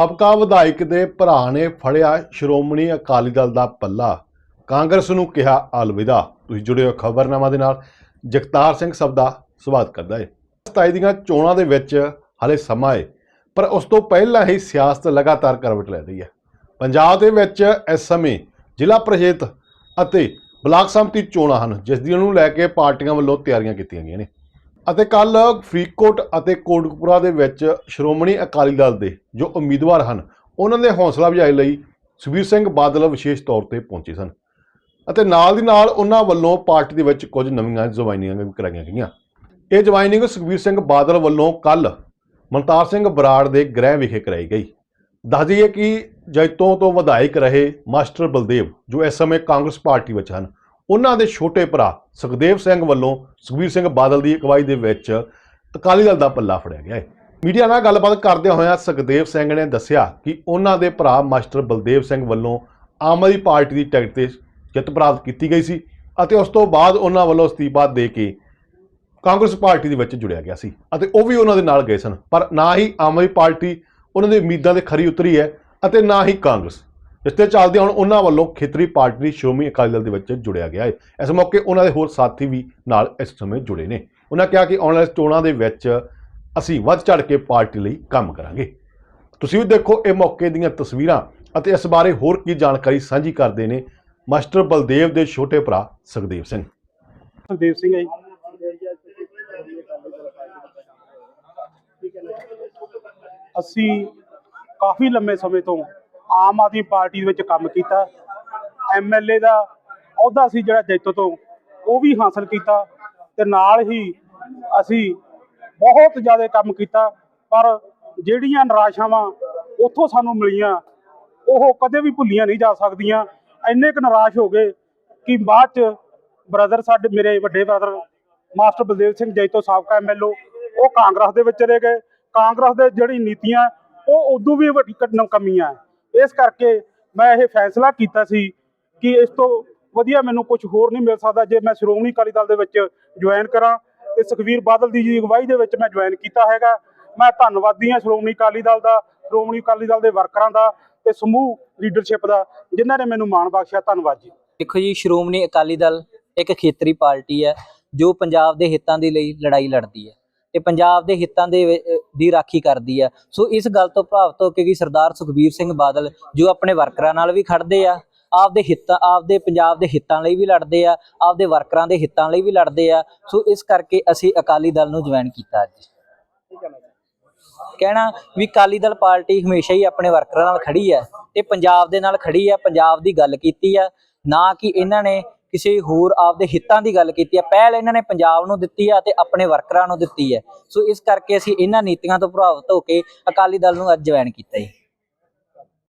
ਸਾਬਕਾ ਵਿਧਾਇਕ ਦੇ ਭਰਾ ਨੇ ਫੜਿਆ ਸ਼੍ਰੋਮਣੀ ਅਕਾਲੀ ਦਲ ਦਾ ਪੱਲਾ। ਕਾਂਗਰਸ ਨੂੰ ਕਿਹਾ, ਅਲਵਿਦਾ। ਤੁਸੀਂ ਜੁੜੇ ਹੋ ਖਬਰਨਾਮਾ ਦੇ ਨਾਲ। ਜਗਤਾਰ ਸਿੰਘ ਸਭ ਦਾ ਸਵਾਗਤ ਕਰਦਾ ਹੈ 27 ਦੀਆਂ ਚੋਣਾਂ ਦੇ ਵਿੱਚ ਹਲੇ ਸਮਾਂ ਹੈ ਪਰ ਉਸ ਤੋਂ ਪਹਿਲਾਂ ਹੀ ਸਿਆਸਤ ਲਗਾਤਾਰ ਕਰਵਟ ਲੈ ਰਹੀ ਹੈ ਪੰਜਾਬ ਦੇ ਵਿੱਚ ਇਸ ਸਮੇਂ ਜ਼ਿਲ੍ਹਾ ਪ੍ਰੀਸ਼ਦ ਅਤੇ ਬਲਾਕ ਸੰਮਤੀ ਚੋਣਾਂ ਹਨ, ਜਿਸ ਦੀ ਨੂੰ ਲੈ ਕੇ ਪਾਰਟੀਆਂ ਵੱਲੋਂ ਤਿਆਰੀਆਂ ਕੀਤੀਆਂ ਗਈਆਂ ਨੇ। ਅਤੇ ਕੱਲ ਫਰੀਦਕੋਟ ਅਤੇ ਕੋਟਕਪੂਰਾ ਦੇ ਵਿੱਚ ਸ਼੍ਰੋਮਣੀ ਅਕਾਲੀ ਦਲ ਦੇ ਜੋ ਉਮੀਦਵਾਰ ਹਨ, ਉਹਨਾਂ ਦੇ ਹੌਸਲਾ ਅਫਜ਼ਾਈ ਲਈ ਸੁਖਬੀਰ ਸਿੰਘ ਬਾਦਲ ਵਿਸ਼ੇਸ਼ ਤੌਰ ਤੇ ਪਹੁੰਚੇ ਸਨ। ਅਤੇ ਨਾਲ ਦੀ ਨਾਲ ਉਹਨਾਂ ਵੱਲੋਂ ਪਾਰਟੀ ਦੇ ਵਿੱਚ ਕੁਝ ਨਵੀਆਂ ਜੁਆਇਨਿੰਗਾਂ ਵੀ ਕਰਾਈਆਂ ਗਈਆਂ। ਇਹ ਜੁਆਇਨਿੰਗ ਸੁਖਬੀਰ ਸਿੰਘ ਬਾਦਲ ਵੱਲੋਂ ਕੱਲ ਮਨਤਾਰ ਸਿੰਘ ਬਰਾੜ ਦੇ ਗ੍ਰਹਿ ਵਿਖੇ ਕਰਾਈ ਗਈ। ਦੱਸ ਦਈਏ ਕਿ ਜੈਤੋਂ ਤੋਂ ਵਿਧਾਇਕ ਰਹੇ ਮਾਸਟਰ ਬਲਦੇਵ, ਜੋ ਇਸ ਸਮੇਂ ਕਾਂਗਰਸ ਪਾਰਟੀ ਵਿੱਚ ਹਨ ਉਹਨਾਂ ਦੇ ਛੋਟੇ ਭਰਾ ਸੁਖਦੇਵ ਸਿੰਘ ਵੱਲੋਂ ਸੁਖਬੀਰ ਸਿੰਘ ਬਾਦਲ ਦੀ ਅਗਵਾਈ ਦੇ ਵਿੱਚ ਅਕਾਲੀ ਦਲ ਦਾ ਪੱਲਾ ਫੜਿਆ ਗਿਆ ਹੈ। ਮੀਡੀਆ ਨਾਲ ਗੱਲਬਾਤ ਕਰਦਿਆਂ ਹੋਇਆਂ ਸੁਖਦੇਵ ਸਿੰਘ ਨੇ ਦੱਸਿਆ ਕਿ ਉਹਨਾਂ ਦੇ ਭਰਾ ਮਾਸਟਰ ਬਲਦੇਵ ਸਿੰਘ ਵੱਲੋਂ ਆਮ ਆਦਮੀ ਪਾਰਟੀ ਦੀ ਟਿਕਟ ਤੇ ਜਿੱਤ ਪ੍ਰਾਪਤ ਕੀਤੀ ਗਈ ਸੀ ਅਤੇ ਉਸ ਤੋਂ ਬਾਅਦ ਉਹਨਾਂ ਵੱਲੋਂ ਅਸਤੀਫਾ ਦੇ ਕੇ ਕਾਂਗਰਸ ਪਾਰਟੀ ਦੇ ਵਿੱਚ ਜੁੜਿਆ ਗਿਆ ਸੀ ਅਤੇ ਉਹ ਵੀ ਉਹਨਾਂ ਦੇ ਨਾਲ ਗਏ ਸਨ। ਪਰ ਨਾ ਹੀ ਆਮ ਆਦਮੀ ਪਾਰਟੀ ਉਹਨਾਂ ਦੀ ਉਮੀਦਾਂ ਦੇ ਖਰੀ ਉਤਰੀ ਹੈ ਅਤੇ ਨਾ ਹੀ ਕਾਂਗਰਸ। ਇਸ ਤੇ ਚੱਲਦੇ ਹੁਣ ਉਹਨਾਂ ਵੱਲੋਂ ਖੇਤਰੀ ਪਾਰਟੀ ਸ਼੍ਰੋਮਣੀ ਅਕਾਲੀ ਦਲ ਦੇ ਵਿੱਚ ਜੁੜਿਆ ਗਿਆ ਹੈ ਇਸ ਮੌਕੇ ਉਹਨਾਂ ਦੇ ਹੋਰ ਸਾਥੀ ਵੀ ਨਾਲ ਇਸ ਸਮੇਂ ਜੁੜੇ ਨੇ। ਉਹਨਾਂ ਕਿਹਾ ਕਿ ਆਉਣ ਵਾਲੇ ਚੋਣਾਂ ਦੇ ਵਿੱਚ ਅਸੀਂ ਵੱਧ ਚੜ ਕੇ ਪਾਰਟੀ ਲਈ ਕੰਮ ਕਰਾਂਗੇ। ਤੁਸੀਂ ਵੀ ਦੇਖੋ ਇਹ ਮੌਕੇ ਦੀਆਂ ਤਸਵੀਰਾਂ ਅਤੇ ਇਸ ਬਾਰੇ ਹੋਰ ਕੀ ਜਾਣਕਾਰੀ ਸਾਂਝੀ ਕਰਦੇ ਨੇ ਮਾਸਟਰ ਬਲਦੇਵ ਦੇ ਛੋਟੇ ਭਰਾ ਸੁਖਦੇਵ ਸਿੰਘ। ਸੁਖਦੇਵ ਸਿੰਘ ਹੈ ਅਸੀਂ ਕਾਫੀ ਲੰਮੇ ਸਮੇਂ ਤੋਂ ਆਮ ਆਦਮੀ ਪਾਰਟੀ ਦੇ ਵਿੱਚ ਕੰਮ ਕੀਤਾ। ਐਮਐਲਏ ਦਾ ਅਹੁਦਾ ਸੀ ਜਿਹੜਾ ਜੈਤੋ ਤੋਂ, ਉਹ ਵੀ ਹਾਸਲ ਕੀਤਾ ਤੇ ਨਾਲ ਹੀ ਅਸੀਂ ਬਹੁਤ ਜ਼ਿਆਦਾ ਕੰਮ ਕੀਤਾ, ਪਰ ਜਿਹੜੀਆਂ ਨਿਰਾਸ਼ਾਵਾਂ ਉੱਥੋਂ ਸਾਨੂੰ ਮਿਲੀਆਂ, ਉਹ ਕਦੇ ਵੀ ਭੁੱਲੀਆਂ ਨਹੀਂ ਜਾ ਸਕਦੀਆਂ। ਇੰਨੇ ਕੁ ਨਿਰਾਸ਼ ਹੋ ਗਏ ਕਿ ਬਾਅਦ ਚ ਬ੍ਰਦਰ ਸਾਡੇ, ਮੇਰੇ ਵੱਡੇ ਬ੍ਰਦਰ ਮਾਸਟਰ ਬਲਦੇਵ ਸਿੰਘ ਜੈਤੋ ਸਾਬਕਾ ਐਮਐਲਓ ਉਹ ਕਾਂਗਰਸ ਦੇ ਵਿੱਚ ਚਲੇ ਗਏ। ਕਾਂਗਰਸ ਦੇ ਜਿਹੜੀ ਨੀਤੀਆਂ, ਉਹ ਉਦੋਂ ਵੀ ਵੱਡੀ ਕਮੀਆਂ ਇਸ ਕਰਕੇ ਮੈਂ ਇਹ ਫੈਸਲਾ ਕੀਤਾ ਸੀ ਕਿ ਇਸ ਤੋਂ ਵਧੀਆ ਮੈਨੂੰ ਕੁਝ ਹੋਰ ਨਹੀਂ ਮਿਲ ਸਕਦਾ ਜੇ ਮੈਂ ਸ਼੍ਰੋਮਣੀ ਅਕਾਲੀ ਦਲ ਦੇ ਵਿੱਚ ਜੁਆਇਨ ਕਰਾਂ ਤੇ ਸੁਖਵੀਰ ਬਾਦਲ ਦੀ ਜੀ ਅਗਵਾਈ ਦੇ ਵਿੱਚ ਮੈਂ ਜੁਆਇਨ ਕੀਤਾ ਹੈਗਾ। ਮੈਂ ਧੰਨਵਾਦੀ ਹਾਂ ਸ਼੍ਰੋਮਣੀ ਅਕਾਲੀ ਦਲ ਦਾ, ਸ਼੍ਰੋਮਣੀ ਅਕਾਲੀ ਦਲ ਦੇ ਵਰਕਰਾਂ ਦਾ ਤੇ ਸਮੂਹ ਲੀਡਰਸ਼ਿਪ ਦਾ, ਜਿਨ੍ਹਾਂ ਨੇ ਮੈਨੂੰ ਮਾਣ ਬਖਸ਼ਿਆ। ਧੰਨਵਾਦ ਜੀ। ਦੇਖੋ ਜੀ, ਸ਼੍ਰੋਮਣੀ ਅਕਾਲੀ ਦਲ ਇੱਕ ਖੇਤਰੀ ਪਾਰਟੀ ਹੈ ਜੋ ਪੰਜਾਬ ਦੇ ਹਿੱਤਾਂ ਦੇ ਲਈ ਲੜਾਈ ਲੜਦੀ ਹੈ ਤੇ ਪੰਜਾਬ ਦੇ ਹਿੱਤਾਂ ਦੇ ਦੀ ਰਾਖੀ ਕਰਦੀ ਹੈ ਸੋ ਇਸ ਗੱਲ ਤੋਂ ਪ੍ਰਭਾਵਿਤ ਹੋ ਕੇ ਕਿ ਸਰਦਾਰ ਸੁਖਬੀਰ ਸਿੰਘ ਬਾਦਲ, ਜੋ ਆਪਣੇ ਵਰਕਰਾਂ ਨਾਲ ਵੀ ਖੜਦੇ ਆ, ਆਪਦੇ ਹਿੱਤਾਂ, ਆਪਦੇ ਪੰਜਾਬ ਦੇ ਹਿੱਤਾਂ ਲਈ ਵੀ ਲੜਦੇ ਆ, ਆਪਦੇ ਵਰਕਰਾਂ ਦੇ ਹਿੱਤਾਂ ਲਈ ਵੀ ਲੜਦੇ ਆ। ਸੋ ਇਸ ਕਰਕੇ ਅਸੀਂ ਅਕਾਲੀ ਦਲ ਨੂੰ ਜੁਆਇਨ ਕੀਤਾ ਅੱਜ। ਕਹਿਣਾ ਵੀ ਅਕਾਲੀ ਦਲ ਪਾਰਟੀ ਹਮੇਸ਼ਾ ਹੀ ਆਪਣੇ ਵਰਕਰਾਂ ਨਾਲ ਖੜੀ ਹੈ ਤੇ ਪੰਜਾਬ ਦੇ ਨਾਲ ਖੜੀ ਹੈ ਪੰਜਾਬ ਦੀ ਗੱਲ ਕੀਤੀ ਆ। ਨਾ ਕਿ ਇਹਨਾਂ ਨੇ ਕਿਸੇ ਹੋਰ ਆਪਦੇ ਹਿੱਤਾਂ ਦੀ ਗੱਲ ਕੀਤੀ ਹੈ, ਪਹਿਲ ਇਹਨਾਂ ਨੇ ਪੰਜਾਬ ਨੂੰ ਦਿੱਤੀ ਹੈ ਤੇ ਆਪਣੇ ਵਰਕਰਾਂ ਨੂੰ ਦਿੱਤੀ ਹੈ। ਸੋ ਇਸ ਕਰਕੇ ਅਸੀਂ ਇਹਨਾਂ ਨੀਤੀਆਂ ਤੋਂ ਪ੍ਰਭਾਵਿਤ ਹੋ ਕੇ ਅਕਾਲੀ ਦਲ ਨੂੰ ਅੱਜ ਜੁਆਇਨ ਕੀਤਾ ਜੀ।